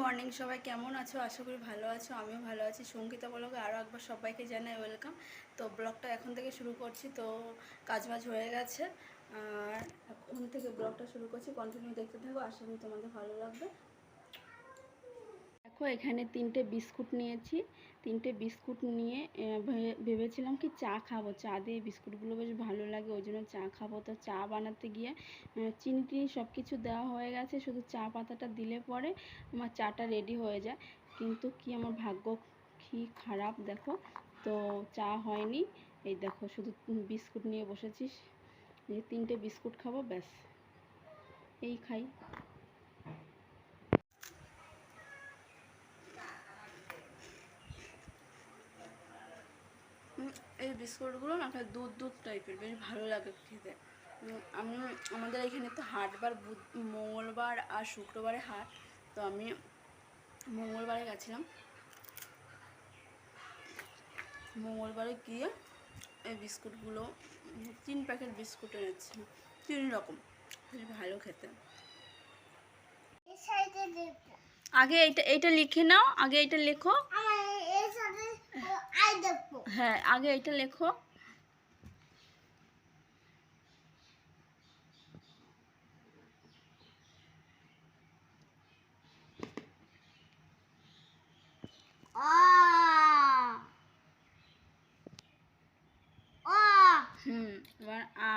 Morning সবাই কেমন আছো? আশা করি ভালো আছো, আমিও ভালো আছি। সঙ্গীতা বলকে আরও একবার সবাইকে জানাই ওয়েলকাম তো ব্লগটা এখন থেকে শুরু করছি, তো কাজ বাজ হয়ে গেছে। আর এখন থেকে ব্লগটা শুরু করছি। কন্টিনিউ দেখতে থাকো, আশা করি তোমাদের ভালো লাগবে। দেখো, এখানে তিনটে বিস্কুট নিয়েছি। তিনটে বিস্কুট নিয়ে ভেবেছিলাম কি চা খাব। চা দিয়ে বিস্কুটগুলো বেশ ভালো লাগে, ওই জন্য চা খাব। তো চা বানাতে গিয়ে চিনি টিনি সব কিছু দেওয়া হয়ে গেছে। শুধু চা পাতাটা দিলে পরে আমার চাটা রেডি হয়ে যায়। কিন্তু কি আমার ভাগ্য কি খারাপ, দেখো। তো চা হয়নি। এই দেখো, শুধু বিস্কুট নিয়ে বসেছিস তিনটে বিস্কুট খাব, ব্যাস। এই খাই। এই বিস্কুটগুলো না একটা দুধ দুধ টাইপের বেশ ভালো লাগে খেতে। আমি আমাদের এখানে তো হাটবার বুধ মঙ্গলবার আর শুক্রবারে হাট তো আমি মঙ্গলবারে গেছিলাম। মঙ্গলবারে গিয়ে এই বিস্কুটগুলো তিন প্যাকেট বিস্কুট এনেছি তিন রকম বেশ ভালো খেতে। আগে এইটা এইটা লিখে নাও আগে এইটা লেখো আমার এই সাইডে আই দেখব হ্যাঁ আগে এইটা লেখো। হুম এবার আ।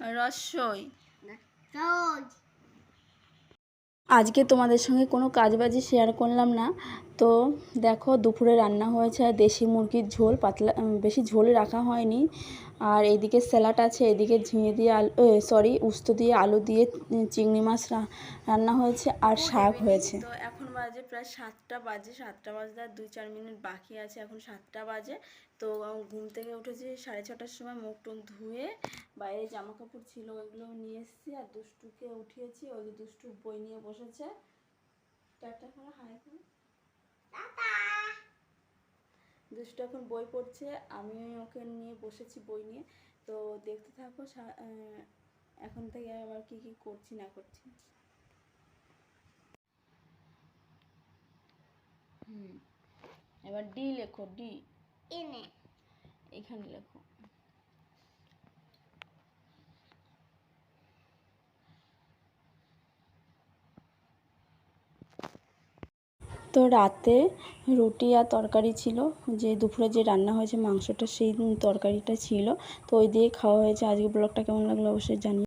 রস্যই আজকে তোমাদের সঙ্গে কোনো কাজবাজি শেয়ার করলাম না। তো দেখো দুপুরে রান্না হয়েছে আর দেশি মুরগির ঝোল পাতলা বেশি ঝোল রাখা হয়নি। আর এদিকে স্যালাড আছে এদিকে ঝিঙে দিয়ে আলু সরি উস্ত দিয়ে আলু দিয়ে চিংড়ি মাছ রান্না হয়েছে আর শাক হয়েছে। বাজে প্রায় সাতটা বাজে সাতটা বাজতে আর দুই চার মিনিট বাকি আছে এখন সাতটা বাজে। তো ঘুম থেকে উঠেছি সাড়ে ছটার সময় মুখ টুক ধুয়ে বাইরে জামা কাপড় ছিল ওইগুলো নিয়ে এসেছি আর দুষ্টুকে উঠিয়েছি ওই দুষ্টু বই নিয়ে বসেছে। টাটা করে হাই করে। দুষ্টু এখন বই পড়ছে আমি ওকে নিয়ে বসেছি বই নিয়ে। তো দেখতে থাকো এখন থেকে আবার কি কি করছি না করছি। হুম। এবার ডি লেখো ডি। এনে এখানে লেখো। তো রাতে রুটি আর তরকারি ছিল যে দুপুরে যে রান্না হয়েছে মাংসটা সেই তরকারিটা ছিল তো ওই দিয়ে খাওয়া হয়েছে। আজকে ব্লগটা কেমন লাগল অবশ্যই জানিয়ে